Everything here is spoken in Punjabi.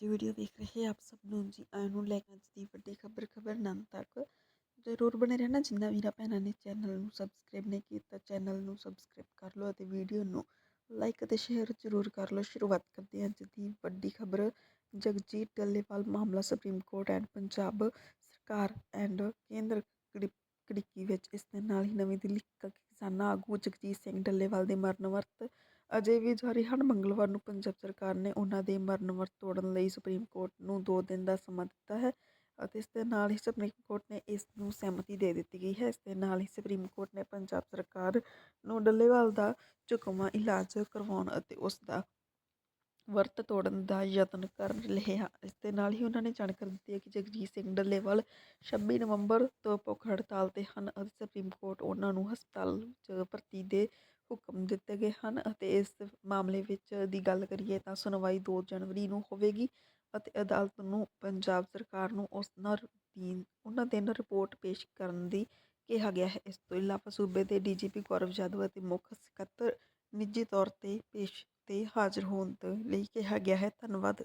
ਦੀ ਵੀਡੀਓ ਵੇਖ ਰਹੇ ਆਪ ਸਭ ਨੂੰ ਜੀ, ਆਇਆਂ ਨੂੰ ਲੈ ਕੇ ਅੱਜ ਦੀ ਵੱਡੀ ਖਬਰ ਖਬਰ ਨੰਨ ਤੱਕ ਜ਼ਰੂਰ ਬਣੇ ਰਹਿਣਾ, ਜਿੰਨਾ ਵੀਰਾਂ ਭੈਣਾਂ ਨੇ ਚੈਨਲ ਨੂੰ ਸਬਸਕ੍ਰਾਈਬ ਨਹੀਂ ਕੀਤਾ ਚੈਨਲ ਨੂੰ ਸਬਸਕ੍ਰਾਈਬ ਕਰ ਲਓ ਅਤੇ ਵੀਡੀਓ ਨੂੰ ਲਾਈਕ ਅਤੇ ਸ਼ੇਅਰ ਜ਼ਰੂਰ ਕਰ ਲਓ। ਸ਼ੁਰੂਆਤ ਕਰਦੇ ਹਾਂ ਅੱਜ ਦੀ ਵੱਡੀ ਖਬਰ, ਜਗਜੀਤ ਡੱਲੇਵਾਲ, ਮਾਮਲਾ ਸੁਪਰੀਮ ਕੋਰਟ ਐਂਡ ਪੰਜਾਬ ਸਰਕਾਰ ਐਂਡ ਕੇਂਦਰ ਕੜਿੱਕੀ ਵਿੱਚ ਇਸ ਦੇ ਨਾਲ ਹੀ ਨਵੀਂ ਦਿੱਲੀ ਕਿਸਾਨਾਂ ਆਗੂ ਜਗਜੀਤ ਸਿੰਘ ਡੱਲੇਵਾਲ ਦੇ ਮਰਨ ਵਰਤ ਅਜੇ ਵੀ ਜਾਰੀ ਹਨ। ਮੰਗਲਵਾਰ ਨੂੰ ਪੰਜਾਬ ਸਰਕਾਰ ਨੇ ਉਹਨਾਂ ਦੇ ਮਰਨ ਵਰਤ ਤੋੜਨ ਲਈ ਸੁਪਰੀਮ ਕੋਰਟ ਨੂੰ 2 ਦਿਨ ਦਾ ਸਮਾਂ ਦਿੱਤਾ ਹੈ ਅਤੇ ਇਸ ਦੇ ਨਾਲ ਹੀ ਸੁਪਰੀਮ ਕੋਰਟ ਨੇ ਇਸ ਨੂੰ ਸਹਿਮਤੀ ਦੇ ਦਿੱਤੀ ਗਈ ਹੈ। ਇਸ ਦੇ ਨਾਲ ਹੀ ਸੁਪਰੀਮ ਕੋਰਟ ਨੇ ਪੰਜਾਬ ਸਰਕਾਰ ਨੂੰ ਡੱਲੇਵਾਲ ਦਾ ਝੁਕਵਾਂ ਇਲਾਜ ਕਰਵਾਉਣ ਅਤੇ ਉਸ ਦਾ ਵਰਤ ਤੋੜਨ ਦਾ ਯਤਨ ਕਰ ਰਹੇ ਹਨ ਇਸ ਦੇ ਨਾਲ ਹੀ ਉਹਨਾਂ ਨੇ ਜਾਣਕਾਰੀ ਦਿੱਤੀ ਹੈ ਕਿ ਜਗਜੀਤ ਸਿੰਘ ਡੱਲੇਵਾਲ 26 ਨਵੰਬਰ ਤੋਂ ਭੁੱਖ ਹੜਤਾਲ ਤੇ ਹਨ ਅਤੇ ਸੁਪਰੀਮ ਕੋਰਟ ਉਹਨਾਂ ਨੂੰ ਹਸਪਤਾਲ 'ਚ ਭਰਤੀ ਦੇ ਹੁਕਮ ਦਿੱਤੇ ਗਏ ਹਨ ਅਤੇ ਇਸ ਮਾਮਲੇ ਵਿੱਚ ਦੀ ਗੱਲ ਕਰੀਏ ਤਾਂ ਸੁਣਵਾਈ 2 ਜਨਵਰੀ ਨੂੰ ਹੋਵੇਗੀ ਅਤੇ ਅਦਾਲਤ ਨੂੰ ਪੰਜਾਬ ਸਰਕਾਰ ਨੂੰ ਉਸ ਨਾਲ ਦੀ, ਉਹਨਾਂ ਦਿਨ ਰਿਪੋਰਟ ਪੇਸ਼ ਕਰਨ ਦੀ ਕਿਹਾ ਗਿਆ ਹੈ। ਇਸ ਤੋਂ ਇਲਾਵਾ ਸੂਬੇ ਦੇ ਡੀਜੀਪੀ ਗੌਰਵ ਯਾਦਵ ਅਤੇ ਮੁੱਖ ਸਕੱਤਰ ਨਿੱਜੀ ਤੌਰ ਤੇ ਪੇਸ਼ ਤੇ ਹਾਜ਼ਰ ਹੋਣ ਦੇ ਲਈ ਕਿਹਾ ਗਿਆ ਹੈ। ਧੰਨਵਾਦ।